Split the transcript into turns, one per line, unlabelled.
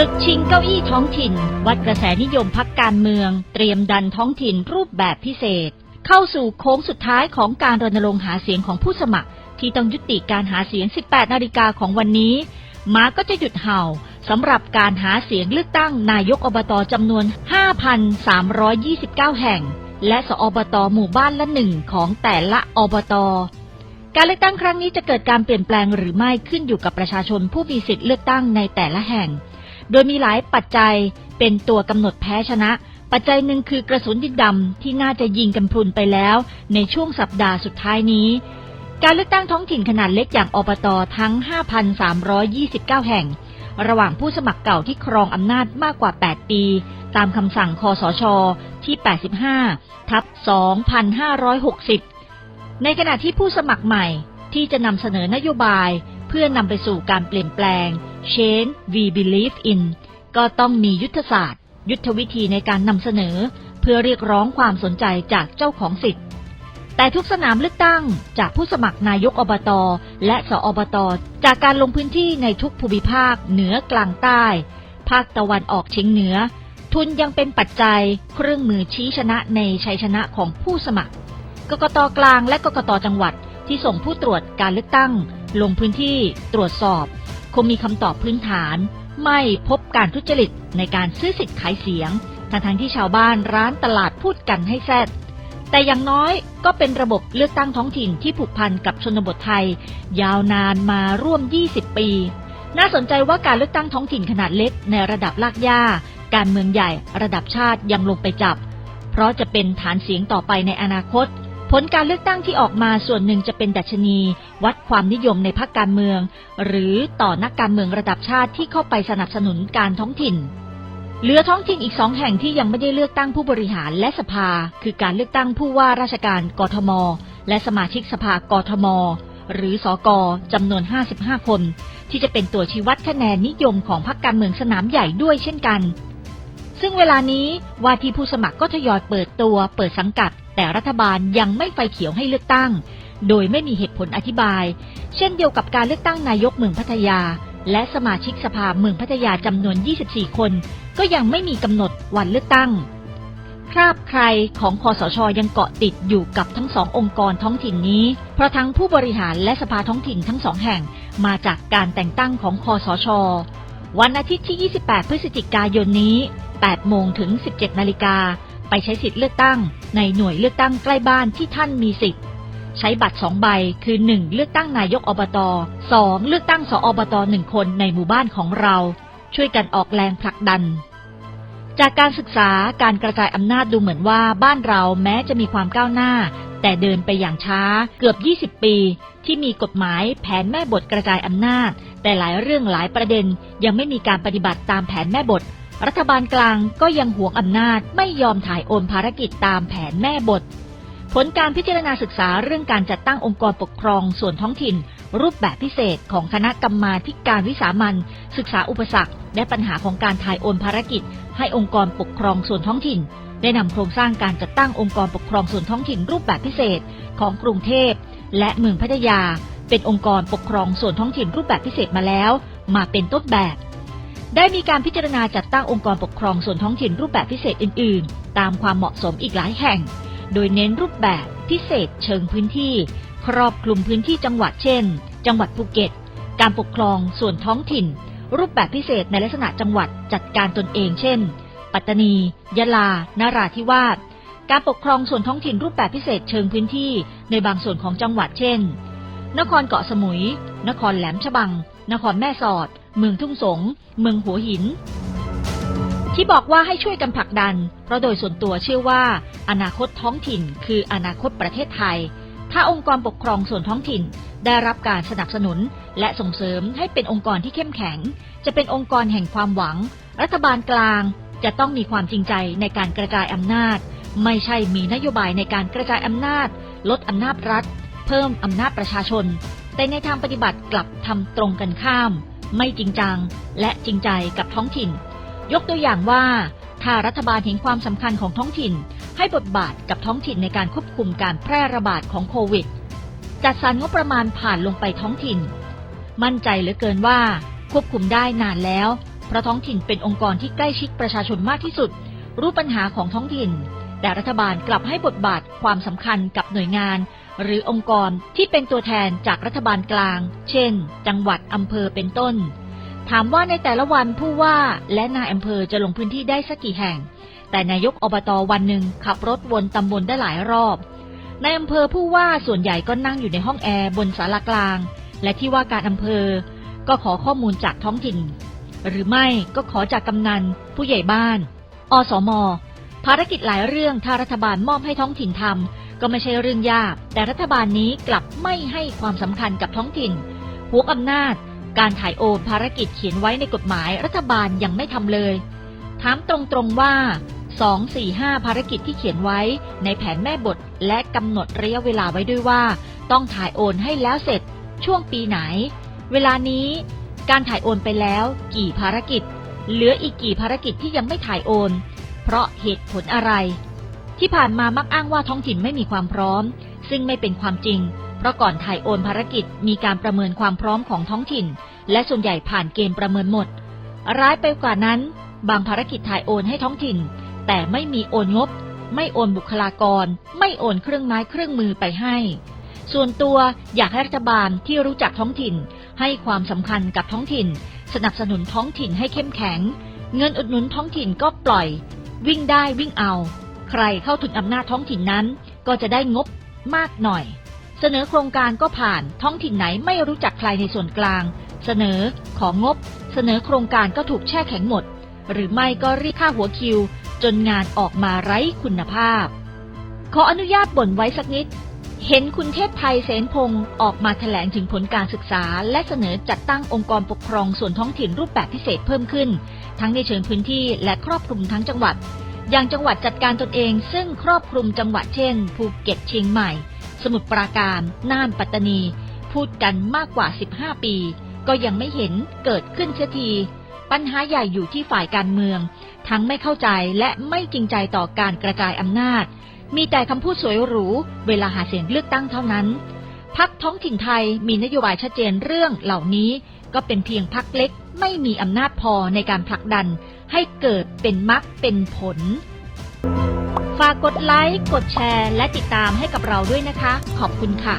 ศึกชิงเก้าอี้ท้องถิ่น วัดกระแสนิยมพักการเมือง เตรียมดันท้องถิ่นรูปแบบพิเศษ เข้าสู่โค้งสุดท้ายของการรณรงค์หาเสียงของผู้สมัคร ที่ต้องยุติการหาเสียง 18 นาฬิกาของวันนี้ม้าก็จะหยุดเห่าสำหรับการหาเสียงเลือกตั้งนายกอบตจำนวน 5,329 แห่ง และสอบตหมู่บ้านละหนึ่งของแต่ละอบตการเลือกตั้งครั้งนี้จะเกิดการเปลี่ยนแปลงหรือไม่ขึ้นอยู่กับประชาชนผู้มีสิทธิ์เลือกตั้งในแต่ละแห่ง โดยมีหลายปัจจัยเป็นตัวกำหนดแพ้ชนะ ปัจจัยหนึ่งคือกระสุนดินดำที่น่าจะยิงกันพรุนไปแล้ว ในช่วงสัปดาห์สุดท้ายนี้ การเลือกตั้งท้องถิ่นขนาดเล็กอย่างอบตทั้ง 5,329 แห่ง ระหว่างผู้สมัครเก่าที่ครองอำนาจมากกว่า 8 ปี ตามคำสั่งคอสช ที่ 85 ทับ 2560 ในขณะที่ผู้สมัครใหม่ที่จะนำเสนอนโยบาย พื่อนำไปสู่การเปลี่ยนแปลง Change we believe in ก็ต้องมียุทธศาสตร์ ยุทธวิธีในการนำเสนอ เพื่อเรียกร้องความสนใจจากเจ้าของสิทธิ์ แต่ทุกสนามเลือกตั้งจากผู้สมัครนายกอบตและสออบตจากการลงพื้นที่ในทุกภูมิภาคเหนือกลางใต้ ภาคตะวันออกเฉียงเหนือ ทุนยังเป็นปัจจัยเครื่องมือชี้ชนะในชัยชนะของผู้สมัครกกตกลางและกกตจังหวัดที่ส่งผู้ตรวจการเลือกตั้ง ลงพื้นที่ตรวจสอบ คงมีคำตอบพื้นฐาน ไม่พบการทุจริตในการซื้อสิทธิ์ขายเสียงทั้งทงที่ชาวบ้านร้านตลาดพูดกันให้แซดแต่อย่างน้อยก็เป็นระบบเลือกตั้งท้องถิ่นที่ผูกพันกับชนบทไทย ยาวนานมาร่วม 20 ปี น่าสนใจว่าการเลือกตั้งท้องถิ่นขนาดเล็กในระดับลากย่า การเมืองใหญ่ ระดับชาติยังลงไปจับ เพราะจะเป็นฐานเสียงต่อไปในอนาคต ผลการเลือกตั้งที่ออกมาส่วนหนึ่งจะเป็นดัชนี วัดความนิยมในพรรคการเมือง หรือต่อนักการเมืองระดับชาติที่เข้าไปสนับสนุนการท้องถิ่น เหลือท้องถิ่นอีกสองแห่งที่ยังไม่ได้เลือกตั้งผู้บริหารและสภา คือการเลือกตั้งผู้ว่าราชการกทม และสมาชิกสภากทม หรือสอกจำนวน 55 คน ที่จะเป็นตัวชี้วัดคะแนนนิยมของพรรคการเมืองสนามใหญ่ด้วยเช่นกัน ซึ่งเวลานี้ว่าที่ผู้สมัครก็ทยอยเปิดตัวเปิดสังกัด แต่รัฐบาลยังไม่ไฟเขียวให้เลือกตั้ง โดยไม่มีเหตุผลอธิบาย เช่นเดียวกับการเลือกตั้งนายกเมืองพัทยา และสมาชิกสภาเมืองพัทยาจำนวน 24 คน ก็ยังไม่มีกำหนดวันเลือกตั้ง คราบใครของคอสชยังเกาะติดอยู่กับทั้งสององค์กรท้องถิ่นนี้ เพราะทั้งผู้บริหารและสภาท้องถิ่นทั้งสองแห่งมาจากการแต่งตั้งของคอสชวันอาทิตย์ที่ 28 พฤศจิกายนนี้ 8 โมงถึง 17 นาฬิกา ไปใช้สิทธิ์เลือกตั้ง ในหน่วยเลือกตั้งใกล้บ้านที่ท่านมีสิทธิ์ ใช้บัตร 2 ใบ คือ 1 เลือกตั้งนายกอบต 2 เลือกตั้งสอบต1คนในหมู่บ้านของเรา ช่วยกันออกแรงผลักดัน จากการศึกษาการกระจายอำนาจดูเหมือนว่าบ้านเราแม้จะมีความก้าวหน้า แต่เดินไปอย่างช้าเกือบ 20 ปี ที่มีกฎหมายแผนแม่บทกระจายอำนาจแต่หลายเรื่องหลายประเด็นยังไม่มีการปฏิบัติตามแผนแม่บท รัฐบาลกลางก็ยังหวงอำนาจไม่ยอมถ่ายโอนภารกิจตามแผนแม่บท ผลการพิจารณาศึกษาเรื่องการจัดตั้งองค์กรปกครองส่วนท้องถิ่น รูปแบบพิเศษของคณะกรรมาธิการวิสามันศึกษาอุปสรรค และปัญหาของการถ่ายโอนภารกิจ ให้องค์กรปกครองส่วนท้องถิ่น ได้นำโครงสร้างการจัดตั้งองค์กรปกครองส่วนท้องถิ่น รูปแบบพิเศษของกรุงเทพ และเมืองพัทยา เป็นองค์กรปกครองส่วนท้องถิ่นรูปแบบพิเศษมาแล้ว มาเป็นต้นแบบ ได้มีการพิจารณาจัดตั้งองค์กรปกครองส่วนท้องถิ่นรูปแบบพิเศษอื่น ๆ ตามความเหมาะสมอีกหลายแห่ง โดยเน้นรูปแบบพิเศษเชิงพื้นที่ ครอบคลุมพื้นที่จังหวัดเช่น จังหวัดภูเก็ต การปกครองส่วนท้องถิ่น รูปแบบพิเศษในลักษณะจังหวัดจัดการตนเอง เช่น ปัตตานี ยะลา นาราธิวาส การปกครองส่วนท้องถิ่นรูปแบบพิเศษเชิงพื้นที่ในบางส่วนของจังหวัดเช่น นครเกาะสมุย นครแหลมฉบัง นครแม่สอด เมืองทุ่งสง เมืองหัวหิน ที่บอกว่าให้ช่วยกันผลักดัน เพราะโดยส่วนตัวเชื่อว่า อนาคตท้องถิ่น คืออนาคตประเทศไทย ถ้าองค์กรปกครองส่วนท้องถิ่นได้รับการสนับสนุน และส่งเสริมให้เป็นองค์กรที่เข้มแข็ง จะเป็นองค์กรแห่งความหวัง รัฐบาลกลางจะต้องมีความจริงใจในการกระจายอำนาจ ไม่ใช่มีนโยบายในการกระจายอำนาจ ลดอำนาจรัฐ เพิ่มอำนาจประชาชน แต่ในทางปฏิบัติกลับทำตรงกันข้าม ไม่จริงจัง และจริงใจกับท้องถิ่น ยกตัวอย่างว่า ถ้ารัฐบาลเห็นความสำคัญของท้องถิ่น ให้บทบาทกับท้องถิ่นในการควบคุมการแพร่ระบาดของโควิด จัดสรรงบประมาณผ่านลงไปท้องถิ่น มั่นใจเหลือเกินว่า ควบคุมได้นานแล้ว เพราะท้องถิ่นเป็นองค์กรที่ใกล้ชิดประชาชนมากที่สุด รู้ปัญหาของท้องถิ่น แต่รัฐบาลกลับให้บทบาทความสำคัญกับหน่วยงาน หรือองค์กรที่เป็นตัวแทนจากรัฐบาลกลาง เช่น จังหวัดอำเภอเป็นต้น ถามว่าในแต่ละวันผู้ว่าและนายอำเภอจะลงพื้นที่ได้สักกี่แห่ง แต่นายกอบตวันหนึ่งขับรถวนตำบลได้หลายรอบในอำเภอผู้ว่าส่วนใหญ่ก็นั่งอยู่ในห้องแอร์บนศาลากลาง และที่ว่าการอำเภอ ก็ขอข้อมูลจากท้องถิ่น หรือไม่ก็ขอจากกำนัน ผู้ใหญ่บ้าน อสม ภารกิจหลายเรื่องถ้ารัฐบาลมอบให้ท้องถิ่นทำก็ไม่ใช่เรื่องยาก แต่รัฐบาลนี้กลับไม่ให้ความสำคัญกับท้องถิ่นหัวอำนาจ การถ่ายโอนภารกิจเขียนไว้ในกฎหมายรัฐบาลยังไม่ทำเลย ถามตรงๆว่า 2 4 5 ภารกิจที่เขียนไว้ในแผนแม่บทและกำหนดระยะเวลาไว้ด้วยว่า ต้องถ่ายโอนให้แล้วเสร็จช่วงปีไหน เวลานี้การถ่ายโอนไปแล้ว กี่ภารกิจ เหลืออีกกี่ภารกิจที่ยังไม่ถ่ายโอน เพราะเหตุผลอะไร ที่ผ่านมามักอ้างว่าท้องถิ่นไม่มีความพร้อม ซึ่งไม่เป็นความจริง เพราะก่อนถ่ายโอนภารกิจมีการประเมินความพร้อมของท้องถิ่น และส่วนใหญ่ผ่านเกณฑ์ประเมินหมด ร้ายไปกว่านั้น บางภารกิจถ่ายโอนให้ท้องถิ่น แต่ไม่มีโอนงบ ไม่โอนบุคลากร ไม่โอนเครื่องไม้เครื่องมือไปให้ ส่วนตัวอยากให้รัฐบาลที่รู้จักท้องถิ่น ให้ความสำคัญกับท้องถิ่น สนับสนุนท้องถิ่นให้เข้มแข็ง เงินอุดหนุนท้องถิ่นก็ปล่อย วิ่งได้วิ่งเอา ใครเข้าถึงอำนาจท้องถิ่นนั้น ก็จะได้งบมากหน่อย เสนอโครงการก็ผ่านท้องถิ่นไหนไม่รู้จักใครในส่วนกลาง เสนอของงบ เสนอโครงการก็ถูกแช่แข็งหมด หรือไม่ก็รีค่าหัวคิว จนงานออกมาไร้คุณภาพ ขออนุญาตบ่นไว้สักนิด เห็นคุณเทพไทยเสนพงศ์ออกมาแถลงถึงผลการศึกษา และเสนอจัดตั้งองค์กรปกครองส่วนท้องถิ่นรูปแบบพิเศษเพิ่มขึ้น ทั้งในเชิงพื้นที่และครอบคลุมทั้งจังหวัด อย่างจังหวัดจัดการตนเอง ซึ่งครอบคลุมจังหวัดเช่น ภูเก็ตเชียงใหม่ สมุทรปราการ น่านปัตตานี พูดกันมากกว่า 15 ปี ก็ยังไม่เห็นเกิดขึ้นเสียที ปัญหาใหญ่อยู่ที่ฝ่ายการเมือง ทั้งไม่เข้าใจและไม่จริงใจต่อการกระจายอำนาจ มีแต่คำพูดสวยหรู เวลาหาเสียงเลือกตั้งเท่านั้นพักท้องถิ่นไทยมีนโยบายชัดเจนเรื่องเหล่านี้ ก็เป็นเพียงพักเล็กไม่มีอำนาจพอในการผลักดันให้เกิดเป็นมรรคเป็นผล ฝากกดไลค์ กดแชร์ และติดตามให้กับเราด้วยนะคะ ขอบคุณค่ะ